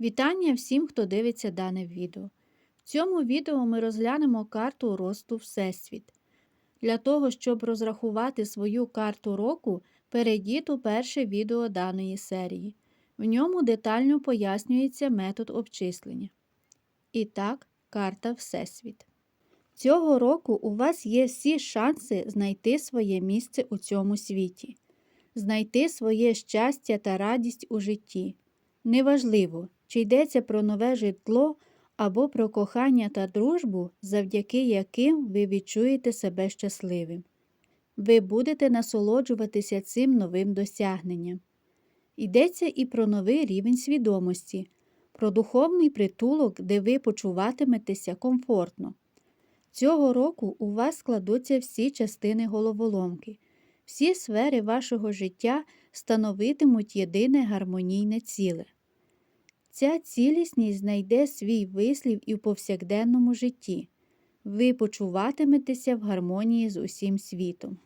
Вітання всім, хто дивиться дане відео. В цьому відео ми розглянемо карту росту Всесвіт. Для того, щоб розрахувати свою карту року, перейдіть у перше відео даної серії. В ньому детально пояснюється метод обчислення. І так, карта Всесвіт. Цього року у вас є всі шанси знайти своє місце у цьому світі, знайти своє щастя та радість у житті. Неважливо, чи йдеться про нове житло або про кохання та дружбу, завдяки яким ви відчуєте себе щасливим. Ви будете насолоджуватися цим новим досягненням. Йдеться і про новий рівень свідомості, про духовний притулок, де ви почуватиметеся комфортно. Цього року у вас складуться всі частини головоломки, всі сфери вашого життя становитимуть єдине гармонійне ціле. Ця цілісність знайде свій вислів і в повсякденному житті. Ви почуватиметеся в гармонії з усім світом.